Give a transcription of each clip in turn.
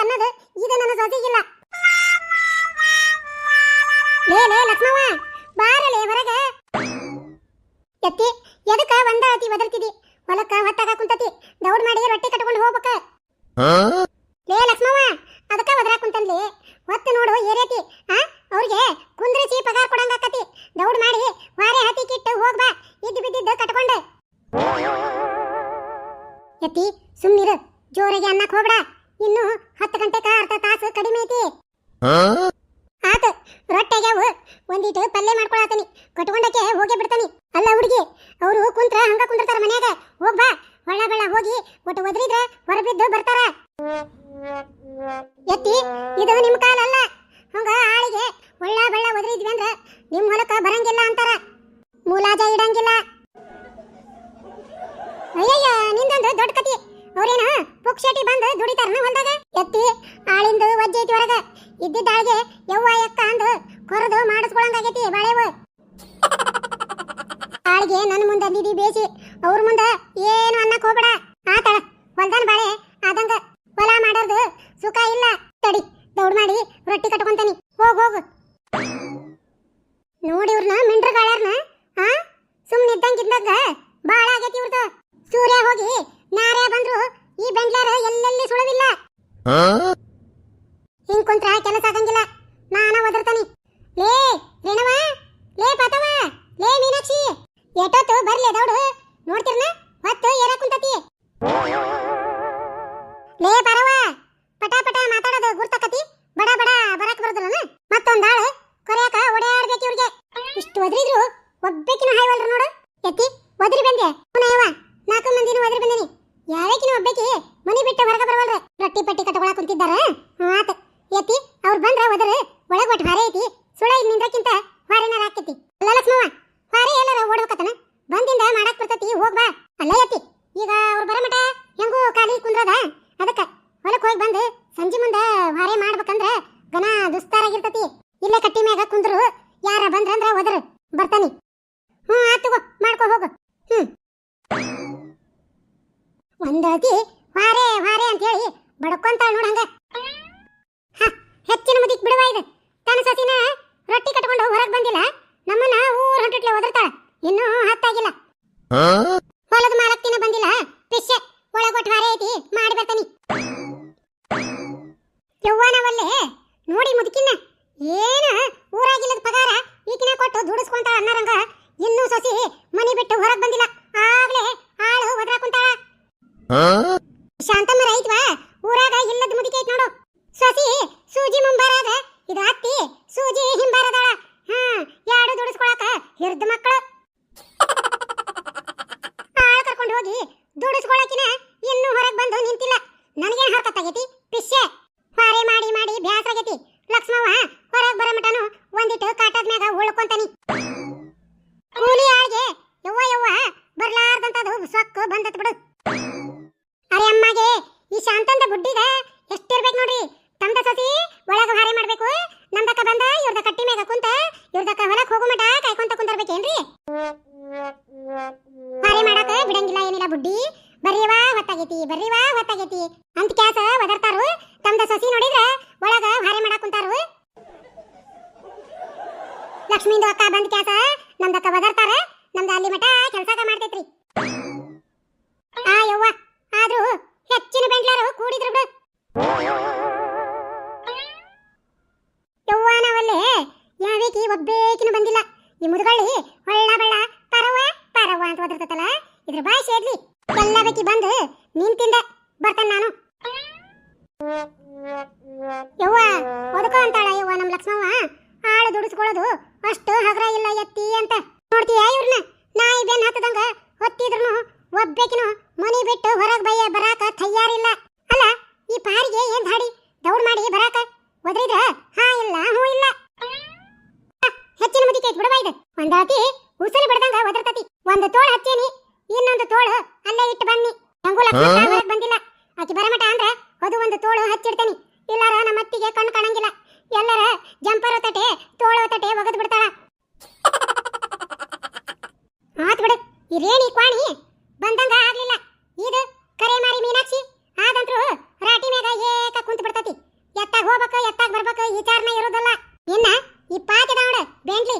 ದುಡಿಸ್ಕೋಬೇಕು ಅನ್ನೋದು ಇದು ನನ್ನ ಸೊಸೆಗಿಲ್ಲ ಲೇ ಲೇ ಲಕ್ಷ್ಮವ್ವ ಬಾರಲೇ ಹೊರಗ ಎತ್ತಿ ಎದಕ್ಕ ಒಂದ ಅತಿ ಒದರ್ತಿದಿ ಹೊಲಕ್ಕ ಹೊತ್ತಾಗ ಕುಂತತಿ ದೌಡ್ ಮಾಡಿ ರೊಟ್ಟಿ ಕಟ್ಕೊಂಡು ಹೋಗ್ಬೇಕ ಲೇ ಲಕ್ಷ್ಮವ್ವ ಅದಕ್ಕ ಒದರ ಕುಂತನ್ಲಿ ಹೊತ್ತು ನೋಡು ಏರೇತಿ ಕಟ್ಕೊಂಡಕ್ಕೆ ಹೋಗೇ ಬಿಡ್ತಾನೆ. ಅಲ್ಲ ಹುಡುಗಿ, ಅವರು ಕುಂತ್ರ ಹಂಗ ಕುಂದಿರ್ತಾರ ಮನ್ಯಾಗ. ಹೋಗ್ ಬಾ. ಒಳ್ಳ ಹೋಗಿ ಒಟ್ಟು ಒದರಿದ್ರ ಹೊರಬಿದ್ದು ಬರ್ತಾರ. ಎತ್ತಿ, ಇದು ನಿಮ್ ಕಾಲ ಅಲ್ಲ ಹಂಗ ಆಳಿಗೆ ಒಳ್ಳ ಬೆಳ್ಳ ಒದರಿದ್ವಿ ಅಂದ್ರ ನಿಮ್ ಹೊಲಕ್ಕ ಬರಂಗಿಲ್ಲ ಅಂತಾರ. ಮೂಲಾಜ ಇಡಂಗಿಲ್ಲ. ಅಯ್ಯಯ್ಯ, ನಿಂದೊಂದು ದೊಡ್ಡ ಕತಿ. ಅವ್ರೇನ ಪುಕ್ಷಟಿ ಬಂದು ದುಡಿತಾರನ ಹೊಲ್ದಾಗ. ಎತ್ತಿ, ಆಳಿಂದು ಒಜ್ಜೈತಿ ಹೊರಗ. ಇದ್ದಿದ್ದ ಆಳಿಗೆ ಯವ್ವ ಎಕ್ಕ ಅಂದು ಕೊರದು ಮಾಡಿಸ್ಕೊಳಂಗಾಗೈತಿ ಬಾಳೆವು. ಆಳಿಗೆ ನನ್ನ ಮುಂದೆ ಅಂದಿದಿ ಬೇಸಿ ಅವ್ರ ಮುಂದೆ ಏನು ಅನ್ನಕ್ ಹೋಗ್ಬೇಡ. ಆತಳ ಹೊಲ್ದನ್ ಬಾಳೆ ಆದಂಗ ಹೊಲ ಮಾಡೋದು ಸುಖ ಇಲ್ಲ. ತಡಿ ದೌಡ್ ಮಾಡಿ ರೊಟ್ಟಿ ಕಟ್ಕೊಂತಾನಿ. ಹೋಗ್ ಹೋಗು. ನೋಡಿ ಇವ್ರನ್ನ ಮಿಂಡ್ರಗಾಳ್ಯಾರ್ನ ಆ? ಸುಮ್ಮನೆ ಇದ್ದಂಗಿದ್ದಂಗ ಬಾಳ ಆಗೈತಿ ಇವ್ರದ್ದು ಸೂರ್ಯ ಹೋಗಿ ನಾರ್ಯ ಬಂದ್ರು ಈ ಬೆಂಡ್ಲಾರ ಎಲ್ಲೆಲ್ಲಿ ಸುಳವಿಲ್ಲ. ಹಿಂಗ್ ಕುಂತ್ರ ಕೆಲಸ ಆಗಂಗಿಲ್ಲ. ನಾನ ಒದರ್ತಾನಿ ಲೇ ರೇಣವ ಲೇ ಪಾತವ ಲೇ ಮೀನಾಕ್ಷಿ ಎಷ್ಟೊತ್ತು ಬರ್ಲಿ ದೌಡು. ನೋಡ್ತಿರ್ನ? ಹೊತ್ತು ಏನ ಕುಂತತಿ? ಲೇ ಬರವ ಪಟ ಪಟ ಮಾತಾಡೋದು ಗುರ್ತಕತಿ. ಬಡ ಬಡ ಬರಕ್ ಬರೋದಿಲ್ಲನ? ಮತ್ತೊಂದಾಳು ಕೊರ್ಯಾಕ ಓಡಾಡ್ಬೇಕು ಇವ್ರಿಗೆ. ಇಷ್ಟು ಒದ್ರಿದ್ರು, ಒಬ್ಬೇಕಿನ ಹಾಯ್ವಲ್ರ ನೋಡು. ಎತ್ತಿ, ಒದ್ರಿ ಬಂದೆ. ಪುನಯವ ನಾಲ್ಕು ಮಂದಿನೂ ಒದ್ರಿ ಬಂದಿನಿ. ಯಾವಕಿನ ಒಬ್ಬೇಕಿ? ಮನಿ ಬಿಟ್ಟು ಹೊರಗೆ ಬರವಲ್ರ. ರೊಟ್ಟಿ ಪಟ್ಟಿ ಕಟ್ಕೊಳಕ್ ಕುಂತಿದ್ದಾರ? ಆತ ಎತ್ತಿ, ಅವ್ರು ಬಂದ್ರ ಒದ್ರ, ಒಳಗೆ ಒಟ್ಟು ಹಾರೆ ಐತಿ ಸುಳ ಇಲ್ಲಿ ನಿಂದ್ರಕ್ಕಿಂತ ಹಾರೇನಾರ ಆಕೈತಿ ಅಲ್ಲ ಲಕ್ಷ್ಮವ್ವ. ಹಾರೆ ಎಲ್ಲಾರ ಓಡ್ಬೇಕತನ ಬಂದಿಂದ ಮಾಡಕ್ ಬರ್ತತಿ ಹೋಗ್ ಬಾ ಅಲ್ಲ ಎತ್ತಿ ಈಗ ಅವ್ರು ಬರಮಟ ಹೆಂಗೂ ಖಾಲಿ ಕುಂದ್ರದ ಅದಕ್ಕ ಹೊಲಕ್ ಹೋಗಿ ಬಂದು ಸಂಜೆ ಮುಂದ ಹಾರೆ ಮಾಡ್ಬೇಕಂದ್ರ ಗನ ದುಸ್ತಾರಾಗಿರ್ತತಿ ಇಲ್ಲೇ ಕಟ್ಟಿ ಮ್ಯಾಗ ಕುಂದ್ರು ಯಾರ ಬಂದ್ರಂದ್ರ ಒದರ ಬರ್ತಾನಿ ಹ್ಞೂ ಆತು ಮಾಡ್ಕೊ ಹೋಗು ಹ್ಮ್ ಒಂದತಿ ವಾರೆ ವಾರೆ ಅಂತ ಹೇಳಿ ಬಡ್ಕೊಂತಾಳ ನೋಡಂಗ ಹ ಹೆಚ್ಚಿನ ಮುದಿಕ್ ಬಿಡುವ ಇದು ತನ್ನ ಸಸಿನ ರೊಟ್ಟಿ ಕಟ್ಕೊಂಡು ಹೊರಗೆ ಬಂದಿಲ್ಲ ನಮ್ಮನ್ನ ಊರ್ ಹೊಂಟಟ್ಲೆ ಒದರ್ತಾಳ ಇನ್ನೂ ಹತ್ತಾಗಿಲ್ಲ ಹೊಲದ ಮಾಲಕ್ತಿನ ಬಂದಿಲ್ಲ ಪಿಶ್ಯ ಒಳಗೊಟ್ಟು ಹಾರೆ ಐತಿ ಮಾಡಿ ಬರ್ತಾನಿ ಯವ್ವನವಲ್ಲೇ ನೋಡಿ ಮುದುಕಿನ ಏನ ಊರಾಗಿಲ್ಲದ ಪಗಾರ ಈಕಿನ ಕೊಟ್ಟು ದುಡಿಸ್ಕೊಂತಾಳ ಅನ್ನರಂಗ ಇನ್ನೂ ಸಸಿ ಮನಿ ಬಿಟ್ಟು ಹೊರಗೆ ಬಂದಿಲ್ಲ ಆಗ್ಲೇ ಆಳು ಒದರ ಕುಂತಾಳ ಶಾಂತಮ್ಮ ರೈತ್ವಾ ಊರಾಗ ಇಲ್ಲದ ಮುದುಕಿ ಐತ್ ನೋಡು ಸಸಿ ಸೂಜಿ ಮುಂಬಾರಾಗ ಇದು ಅತ್ತಿ ಸೂಜಿ ಹಿಂಬಾರದಾಳ ಹಾ ಯಾಡು ದುಡಿಸ್ಕೊಳಕ ಹಿರ್ದ ಮಕ್ಕಳು ಆಳ್ ಕರ್ಕೊಂಡು ಹೋಗಿ ದುಡಿಸ್ಕೊಳಕಿನ ಇನ್ನೂ ಹೊರಗೆ ಬಂದು ನಿಂತಿಲ್ಲ ನನಗೇನ್ ಹರ್ಕತ್ತಾಗೈತಿ ಪಿಶ್ಯೆ ಹಾರೆ ಮಾಡಿ ಮಾಡಿ ಬ್ಯಾಸರಾಗೈತಿ ಲಕ್ಷ್ಮವ್ವ ಹೊರಗೆ ಬರೋ ಮಟನು ಒಂದಿಟ್ಟು ಕಾಟದ ಮ್ಯಾಗ ಉಳ್ಕೊಂತಾನಿ ಕೂಲಿ ಆಳ್ಗೆ ಯವ್ವ ಯವ್ವ ಬರ್ಲಾರ್ದಂತದು ಸೊಕ್ಕು ಬಂದತ್ ಬಿಡು ಅರೆ ಅಮ್ಮಗೆ ಈ ಶಾಂತಂದ ಬುಡ್ಡಿಗ ಎಷ್ಟಿರ್ಬೇಕು ನೋಡ್ರಿ? ತಮ್ದ ಸಸಿ ಒಳಗ ಹಾರೆ ಮಾಡ್ಬೇಕು. ನಮ್ದಕ್ಕ ಬಂದ, ಇವ್ರದ ಕಟ್ಟಿ ಮ್ಯಾಗ ಕುಂತ, ಇವ್ರದಕ್ಕ ಹೊಲಕ್ ಹೋಗೋ ಮಟ ಕಾಯ್ಕೊಂತ ಕುಂದರ್ಬೇಕೇನ್ರಿ? ಹಾರೆ ಮಾಡಾಕ ಬಿಡಂಗಿಲ್ಲ ಏನಿಲ್ಲ ಬುಡ್ಡಿ. ಬರ್ರಿವಾ, ಹೊತ್ತಾಗೈತಿ ಬರ್ರಿವಾ, ಹೊತ್ತಾಗೈತಿ. ಅಂತ ಕ್ಯಾಸ ಒದರ್ತಾರು. ತಮ್ದ ಸಸಿ ನೋಡಿದ್ರೆ ಒಳಗ ಹಾರೆ ಮಾಡಾಕ ಕುಂತಾರು. ಲಕ್ಷ್ಮೀಂದು ಅಕ್ಕ ಬಂದ್ ಕ್ಯಾಸ ನಮ್ದಕ್ಕ ಒದರ್ತಾರ. ನಮ್ದ ಅಲ್ಲಿ ಮಟ ಕೆಲ್ಸಕ ಮಾಡ್ತೈತ್ರಿ. ಆ ಯವ್ವ ಬೆಂಡ್ಲಾರು ಕೂಡಿದ್ರು ಬಿಡು. ಯವ್ವನವಲ್ಲೇ ಯಾವೇಕಿ ಒಬ್ಬೇಕಿನ ಬಂದಿಲ್ಲ. ಈ ಮುದುಗಳ್ಳಿ ಹೊಳ್ಳ ಬಳ್ಳ ಪರವ ಪರವ ಅಂತ ಒದರ್ತತಲ್ಲ, ಇದ್ರ ಬಾಯಿ ಸೇದ್ಲಿ ಎಲ್ಲ ಬೇಕಿ ಬಂದು ನಿಂತಿಂದ ಬರ್ತಾನೆ ನಾನು. ಯವ್ವ, ಒದಕೋ ಅಂತಾಳ ಯವ್ವ ನಮ್ ಲಕ್ಷ್ಮವ್ವ. ಆಳು ದುಡಿಸ್ಕೊಳ್ಳೋದು ಅಷ್ಟು ಹಗರ ಇಲ್ಲ ಎತ್ತಿ ಅಂತ. ನೋಡ್ತೀಯ ಇವ್ರನ್ನ ನಾಯಿ ಬೆನ್ ಹತ್ತದಂಗ ಹೊತ್ತಿದ್ರು ಒಬ್ಬೇಕಿನು ಮನಿ ಬಿಟ್ಟು ಹೊರಗ್ ಬಯ್ಯ ಬರಾಕ ತಯಾರಿಲ್ಲ ಅಲ್ಲ ಈ ಪಾರಿಗೆ ಏನ್ ಧಾಡಿ ದೌಡ್ ಮಾಡಿ ಬರಾಕ ಒದ್ರಿದ್ರ ಹಾ ಇಲ್ಲ ಹೂ ಇಲ್ಲ ಹ, ಹೆಚ್ಚಿನ ಮುದಿ ಕೈತ್ ಬಿಡವ ಇದು ಒಂದಾತಿ ಉಸಿರು ಬಿಡ್ದಂಗ ಒದರ್ತತಿ ಒಂದು ತೋಳ ಹಚ್ಚೇನಿ ಇನ್ನೊಂದು ತೋಳು ಅಲ್ಲೇ ಇಟ್ಟು ಬನ್ನಿ ಹೆಂಗೂ ಲಕ್ಷ್ಮಕ್ಕ ಹೊರಗ್ ಬಂದಿಲ್ಲ ಆಕಿ ಬರಮಟ ಅಂದ್ರ ಅದು ಒಂದು ತೋಳು ಹಚ್ಚಿಡ್ತೇನಿ. ಇಲ್ಲಾರ ನಮ್ಮ ಅತ್ತಿಗೆ ಕಣ್ಣು ಕಾಣಂಗಿಲ್ಲ. ಎಲ್ಲರ ಜಂಪರ್ ತಟೆ ತೋಳ ತಟೆ ಒಗದ್ ಬಿಡ್ತಾಳ. ಆತ್ ಬಿಡು, ಈ ರೇಣಿ ಕ್ವಾಣಿ ಬಂದಂಗ ಆಗ್ಲಿಲ್ಲ. ಇದು ಕರೆ ಮಾರಿ ಮೀನಾಕ್ಷಿ. ಆದಂತ್ರು ರಾಟಿ ಮ್ಯಾಗ ಏಕ ಕುಂತ ಬಿಡ್ತತಿ. ಎತ್ತಾಗ ಹೋಗ್ಬೇಕ, ಎತ್ತಾಗ ಬರ್ಬೇಕ ವಿಚಾರನೆ ಇರೋದಲ್ಲ. ಇನ್ನ ಈ ಪಾತಿದ ನೋಡು, ಬೆಂಡ್ಲಿ.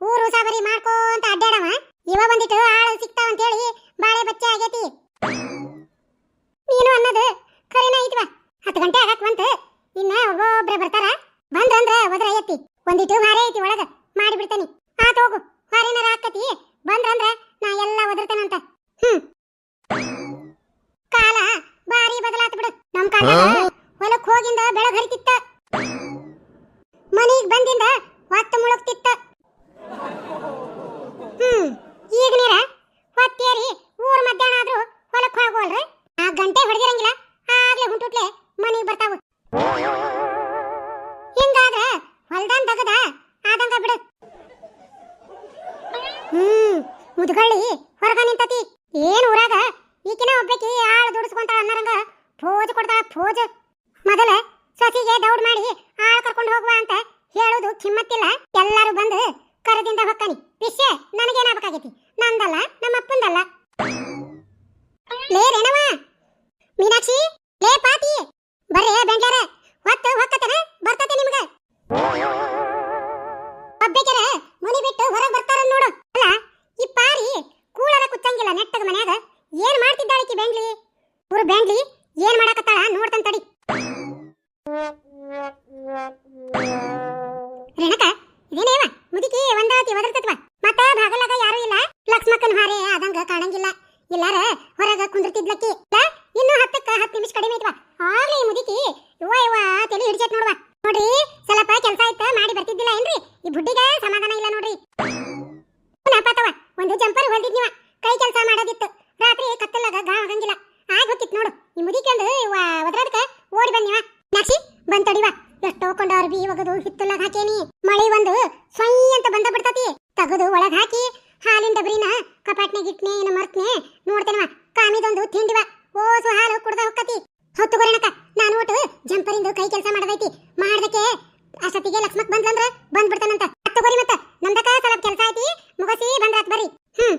ಊರು ಸಾಬರಿ ಮಾಡ್ಕೋಂತ ಅಡ್ಡಾಡವ? ಇವ ಬಂದಿಟ್ಟು ಆಳು ಸಿಗ್ತಾವ ಅಂತ ಹೇಳಿ ಬಾಳೆ ಬಚ್ಚೆ ಆಗೈತಿ. ನೀನು ಅನ್ನೋದು ಕರೆನ ಐತಿವಾ? ಹತ್ತು ಗಂಟೆ ಆಗಕ್ ಬಂತು. ಇನ್ನ ಒಬ್ಬೊಬ್ರೆ ಬರ್ತಾರ. ಬಂದ್ರಂದ್ರ ಒದ್ರ ಐತಿ ಒಂದಿಟ್ಟು ಹಾರೆ ಐತಿ ಒಳಗ. ಮಾಡಿಬಿಡ್ತೇನಿ. ಆತ ಹೋಗು ಹಾರಿನಾರ ಹಾಕತಿ ಬಂದ್ರಂದ್ರ ನಾ ಎಲ್ಲ ಒದರ್ತೇನಂತ ಹ್ಮ್. ಕಾಲ ಬಾರಿ ಬದಲಾತ್ ಬಿಡು. ನಮ್ ಕಾಲ ಹೊಲಕ್ ಹೋಗಿಂದ ಬೆಳಗ್ ಹರಿತಿತ್ತ ಮನಿಗ್ ಬಂದಿಂದ ಹೊತ್ತು ಮುಳುಗ್ತಿತ್ತ ಹ್ಮ್ ಈಗ ನೀರ ಹೊತ್ತೇರಿ ಊರ್ ಮಧ್ಯಾಹ್ನ ಆದ್ರೂ ಹೊಲಕ್ ಹೋಗೋಲ್ರಿ ನಾಲ್ಕು ಗಂಟೆ ಹೊಡೆದಿರಂಗಿಲ್ಲ ಆಗ್ಲೇ ಹುಟ್ಟುಟ್ಲೆ ಮನಿಗ್ ಬರ್ತಾವ ಹಿಂಗಾದ್ರ ಹೊಲ್ದಾನ್ ದಗದ ಆದಂಗ ಬಿಡು ಹ್ಮ್ ಮುದ್ಗಳ್ಳಿ ಹೊರಗ ನಿಂತತಿ ಏನ್ ಊರಾಗ ಈಕಿನ ಒಬ್ಬಾಕಿ ಆಳು ದುಡಿಸ್ಕೊಂತಾಳ ಅನ್ನರಂಗ ಫೋಜ್ ಕೊಡ್ತಾಳ ಫೋಜ್ ಮೊದಲ ಸೊಸಿಗೆ ದೌಡ್ ಮಾಡಿ ಆಳ್ ಕರ್ಕೊಂಡು ಹೋಗುವ ಅಂತ ಹೇಳೋದು ಎಲ್ಲರೂ ಬಂದು ಕರದಿಂದ ಹೊಕ್ಕನಿ. ಹೊರಗ ಕುಂದ್ರತಿದ್ಲಕ್ಕಿ. ಇನ್ನೂ ಹತ್ತಕ್ಕ, ಹತ್ತು ನಿಮಿಷ ಕಡಿಮೆ ಐತ್ವ. ಆಗ್ಲೇ ಈ ಮುದುಕಿ ಯುವ ತಲೆ ಹಿಡಿಚೈತ್ ನೋಡ್ವಾ. ನೋಡ್ರಿ, ಸ್ವಲ್ಪ ಕೆಲಸ ಆಯ್ತ, ಮಾಡಿ ಬರ್ತಿದ್ದಿಲ್ಲ ಏನ್ರಿ? ಈ ಬುಡ್ಡಿಗೆ ಸಮಾಧಾನ ಇಲ್ಲ ನೋಡ್ರಿ. ನಾಪಾತವ ಒಂದು ಜಂಪರ್ ಹೊಲ್ದಿದ್ನಿವ ಕೈ ಕೆಲಸ ಮಾಡೋದಿತ್ತು. ರಾತ್ರಿ ಕತ್ತಲಾಗ ಗಾ ಆಗಂಗಿಲ್ಲ. ನೋಡು. ಈ ಮುದಿಕೊಂಡು ಇವ ಒದ್ರದಕ್ಕೆ ಓಡಿ ಬಂದಿವ ನಾಕ್ಷಿ ಬಂದ್ ತಡಿವ. ಎಷ್ಟೋ ಕೊಂಡ ಅರ್ಬಿ ಒಗದು ಹಿತ್ತಲಾಗ ಹಾಕೇನಿ ಮಳಿ ಒಂದು ಸ್ವಯ್ ಅಂತ ಬಂದ ಬಿಡ್ತತಿ ತಗದು ಒಳಗ್ ಹಾಕಿ ಹಾಲಿನ ಡಬ್ರಿನ ಕಪಾಟ್ನಾಗ ಇಟ್ನೆ ಇನ್ನು ಮರ್ತ್ನೆ ನೋಡ್ತೇನವ ಕಾಮಿದೊಂದು ತಿಂಡಿವ ಓಸು ಹಾಲು ಕುಡ್ದ ಹೊಕ್ಕತಿ ಹೊತ್ತು ಗೊರಣಕ ನಾನು ಒಟ್ಟು ಜಂಪರಿಂದು ಕೈ ಕೆಲಸ ಮಾಡದೈತಿ ಮಾಡ್ದಕ್ಕೆ ಅಷ್ಟೊತ್ತಿಗೆ ಬಂದ್ ಬಿಡ್ತಾನಂತ ಬಂದ್ಬಿಡ್ತಾನಂತ. ಹತ್ತು ಗೊರಿ ಮತ್ತ. ನಮ್ದಕ ಸ್ವಲ್ಪ ಕೆಲಸ ಐತಿ. ಮುಗಸಿ ಬಂದ್ರಾತ್ ಬರ್ರಿ. ಹ್ಮ್.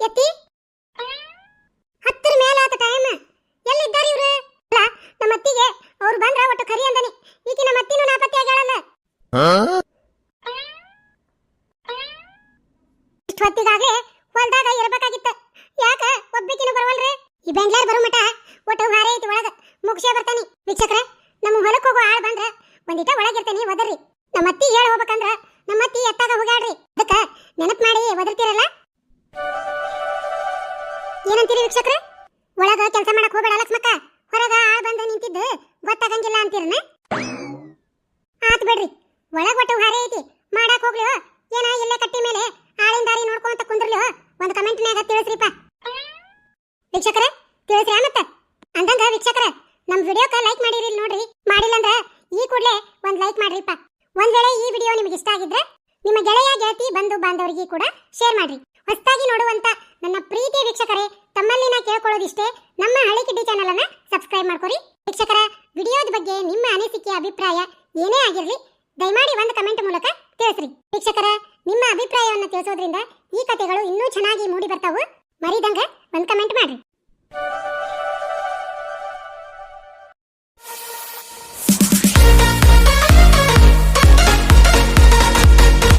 ಎತ್ತಿ. ಹತ್ತರ ಮೇಲೆ ಆತ ಟೈಮ್ ಎಲ್ಲಿದ್ದಾರೆ ಇವ್ರು? ಅಲ್ಲ, ನಮ್ಮ ಅತ್ತಿಗೆ ಅವ್ರು ಬಂದ್ರ ಒಟ್ಟು ಕರಿ ಅಂದನಿ. ಈಕಿ ನಮ್ಮ ಅತ್ತಿನೂ ನಾಪತ್ತೆ ಆಗ್ಯಾಳಲ್ಲ. ಇಷ್ಟು ಹೊತ್ತಿಗಾಗ್ಲೇ ಹೊಲ್ದಾಗ ಇರ್ಬೇಕಾಗಿತ್ತ. ಯಾಕ? ಒಬ್ಬಿಕಿನ ಬರವಲ್ರಿ? ಈ ಬೆಂಗ್ಳೂರ್ ಬರೋ ಮಟ ಒಟ್ಟು ಹಾರೆ ಐತಿ ಒಳಗ. ಮುಗಿಸೇ ಬರ್ತಾನಿ. ವೀಕ್ಷಕ್ರೆ ನಮ್ಮ ಹೊಲಕ್ಕೆ ಹೋಗೋ ಆಳ್ ಬಂದ್ರ ಒಂದಿಟ ಒಳಗಿರ್ತೇನಿ, ಒದರ್ರಿ. ನಮ್ಮ ಅತ್ತಿ ಹೇಳಿ ಹೋಗ್ಬೇಕಂದ್ರ ನಮ್ಮ ಅತ್ತಿ ಎತ್ತಾಗ ಹೋಗ್ಯಾಡ್ರಿ ಅದಕ್ಕ ನೆನಪ್ ಮಾಡಿ ಒದರ್ತಿರಲ್ಲ? ಏನಂತೀರಿ ವೀಕ್ಷಕ್ರೆ? ಒಳಗ ಕೆಲಸ ಮಾಡಕ್ ಹೋಗ್ಬೇಡ ಲಕ್ಷ್ಮಕ್ಕ. ಹೊರಗ ಆಳ್ ಬಂದು ನಿಂತಿದ್ದು ಗೊತ್ತಾಗಂಗಿಲ್ಲ ಅಂತೀರನ? ಆತ್ ಬಿಡ್ರಿ. ಒಳಗ ಒಟ್ಟು ಹಾರೆ ಐತಿ. ಮಾಡಕ್ ಹೋಗ್ಲಿವ ಏನ ಇಲ್ಲೇ ಕಟ್ಟಿ ಮೇಲೆ ಆಳಿನ ದಾರಿ ನೋಡ್ಕೊಂತ ಕುಂದ್ರಲಿವ ಒಂದು ಕಮೆಂಟ್ನ್ಯಾಗ ತಿಳಿಸ್ರಿಪ್ಪ. ವೀಕ್ಷಕರೇ ತಿಳಿಸ್ರಿ ಮತ್ತ ಅಂದಂಗ ವೀಕ್ಷಕರ ನಮ್ ವಿಡಿಯೋಕ ಲೈಕ್ ಮಾಡಿರಿ ಇಲ್ಲಿ ನೋಡ್ರಿ ಮಾಡಿಲ್ಲ ಅಂದ್ರ ಈ ಕೂಡಲೇ ಒಂದ್ ಲೈಕ್ ಮಾಡ್ರಿಪ್ಪ ಒಂದ್ ವೇಳೆ ಈ ವಿಡಿಯೋ ನಿಮಗೆ ಇಷ್ಟ ಆಗಿದ್ರೆ ನಿಮ್ಮ ಗೆಳೆಯ ಗೆಳತಿ ಬಂಧು ಬಾಂಧವರಿಗೆ ಕೂಡ ಶೇರ್ ಮಾಡ್ರಿ ಹೊಸದಾಗಿ ನೋಡುವಂತ ನನ್ನ ಪ್ರೀತಿ ವೀಕ್ಷಕರೇ ತಮ್ಮಲ್ಲಿ ನಾ ಕೇಳ್ಕೊಳ್ಳೋದಿಷ್ಟೇ ನಮ್ಮ ಹಳ್ಳಿ ಕಿಡ್ಡಿ ಚಾನಲ್ ಅನ್ನ ಸಬ್ಸ್ಕ್ರೈಬ್ ಮಾಡ್ಕೊರಿ ವೀಕ್ಷಕರ ವಿಡಿಯೋದ ಬಗ್ಗೆ ನಿಮ್ಮ ಅನಿಸಿಕೆ ಅಭಿಪ್ರಾಯ ಏನೇ ಆಗಿರಲಿ, ದಯಮಾಡಿ ಒಂದು ಕಮೆಂಟ್ ಮೂಲಕ ತಿಳಿಸ್ರಿ. ವೀಕ್ಷಕರ, ನಿಮ್ಮ ಅಭಿಪ್ರಾಯವನ್ನು ತಿಳಿಸೋದ್ರಿಂದ ಈ ಕಥೆಗಳು ಇನ್ನೂ ಚೆನ್ನಾಗಿ ಮೂಡಿ ಬರ್ತಾವು. ಮರಿದಂಗ ಒಂದು ಕಮೆಂಟ್ ಮಾಡ್ರಿ.